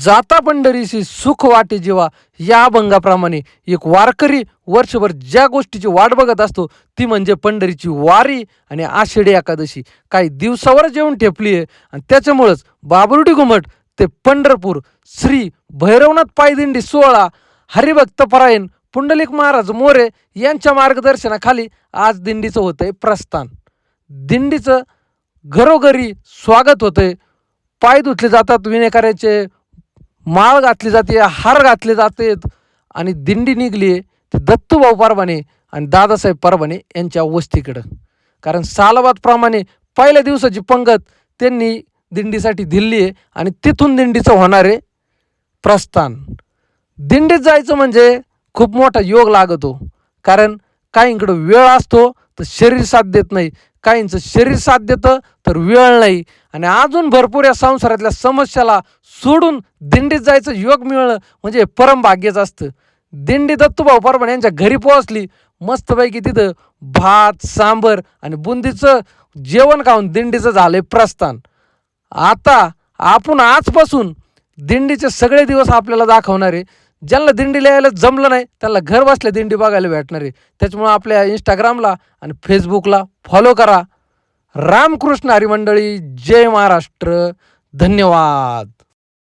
जाता पंढरीशी सुख वाटे जेव्हा या अभंगाप्रमाणे एक वारकरी वर्षभर ज्या गोष्टीची वाट बघत असतो ती म्हणजे पंढरीची वारी आणि आषाढी एकादशी. काही दिवसावर जेवण ठेपली आहे आणि त्याच्यामुळंच बाबरुडी घुमट ते पंढरपूर श्री भैरवनाथ पायदिंडी सोहळा हरिभक्त परायण पुंडलिक महाराज मोरे यांच्या मार्गदर्शनाखाली आज दिंडीचं होतंय प्रस्थान. दिंडीचं घरोघरी स्वागत होतंय. पाय धुतले जातात विनेकऱ्याचे माळ घातली जाते हार घातले जातात आणि दिंडी निघली आहे दत्तूभाऊ परभणे आणि दादासाहेब परभणे यांच्या वस्तीकडं. कारण सालाबादप्रमाणे पहिल्या दिवसाची पंगत त्यांनी दिंडीसाठी दिली आहे आणि तिथून दिंडीचं होणार आहे प्रस्थान. दिंडीत जायचं म्हणजे खूप मोठा योग लागतो. कारण काहींकडं वेळ असतो तर शरीर साथ देत नाही. काहींचं शरीर साथ देतं तर वेळ नाही. आणि अजून भरपूर या संसारातल्या समस्याला सोडून दिंडीत जायचं योग मिळणं म्हणजे हे परम भाग्यच असतं. दिंडी दत्तूभाऊ परभण यांच्या घरी पोहोचली मस्तपैकी तिथं भात सांबर आणि बुंदीचं जेवण खाऊन दिंडीचं झालंय प्रस्थान. आता आपण आजपासून दिंडीचे सगळे दिवस आपल्याला दाखवणार आहे. ज्यांना दिंडी लिहायला जमलं नाही त्यांना घर बसल्या दिंडी बघायला भेटणार आहे. त्याच्यामुळं आपल्या इंस्टाग्रामला आणि फेसबुकला फॉलो करा. रामकृष्ण हरिमंडळी जय महाराष्ट्र. धन्यवाद.